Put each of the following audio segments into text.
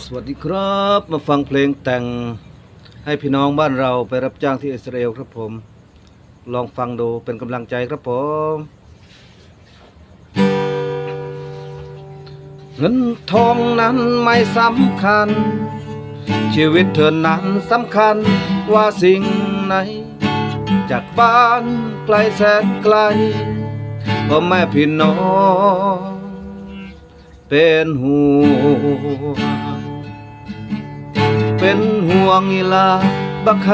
สวัสดีครับมาฟังเพลงแต่งให้พี่น้องบ้านเราไปรับจ้างที่อิสราเอลครับผม ลองฟังดูเป็นกำลังใจครับผมเงินทองนั้นไม่สำคัญ ชีวิตเธอนั้นสำคัญกว่าสิ่งไหน จากบ้านไกลแสนไกลพ่อแม่พี่น้อง เป็นห่วง เป็นห่วงอีลาบักค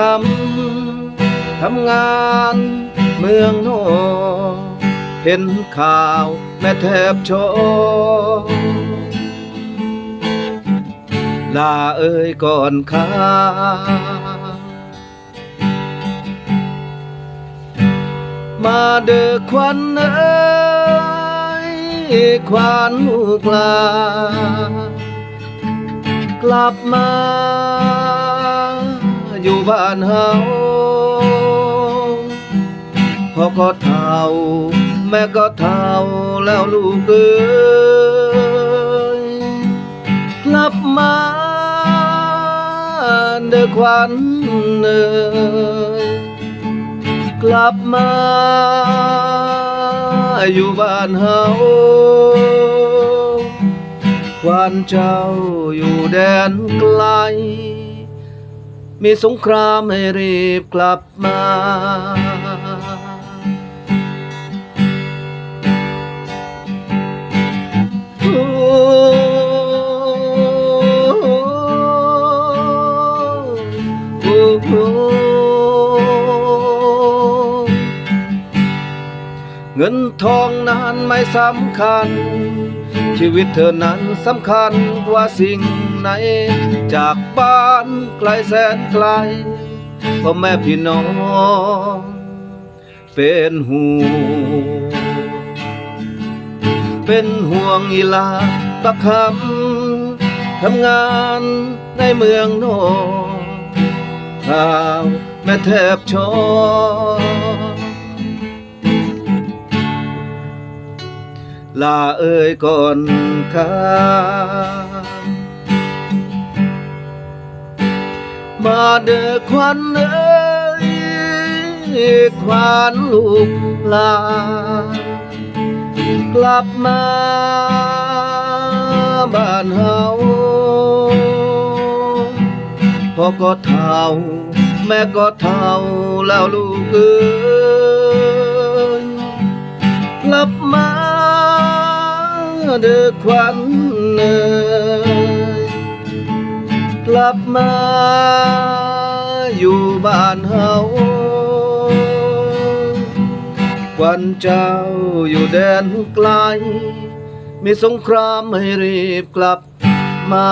ำทำงานเมืองโนนเห็นข่าวแม่แทบโชว์ลาเอ้ยก่อนข้ามาเด้อควันเอ้ ควันลูกลากลับมา อยู่บ้านเฮาพ่อก็เท่า แม่ก็เท่าแล้วลูกเอ้ยกลับมาเด้อควันเอ้ยกลับมา อยู่บ้านเฮาควันเจ้าอยู่แดนไกล มีสงครามให้รีบกลับมาโอ้โอ้ เงินทองนั้นไม่สำคัญ ชีวิตเธอนั้นสำคัญกว่าสิ่งไหน จากบ้านไกลแสนไกลพ่อแม่พี่น้อง เป็นห่วงเป็นห่วงอีลาบักคำทำงานในเมืองโนนข่าวแม่แทบชอ ลาเอ่ยก่อนข้ามาเด้อควันเอ้ยควันลูกลากลับมาบ้านเฮาพ่อก็เท่า แม่ก็เท่าแล้วลูกเอ้ย เด้อควันเอ่ยกลับมาอยู่บ้านเฮาควันเจ้าอยู่แดนไกล มีสงครามให้รีบกลับมา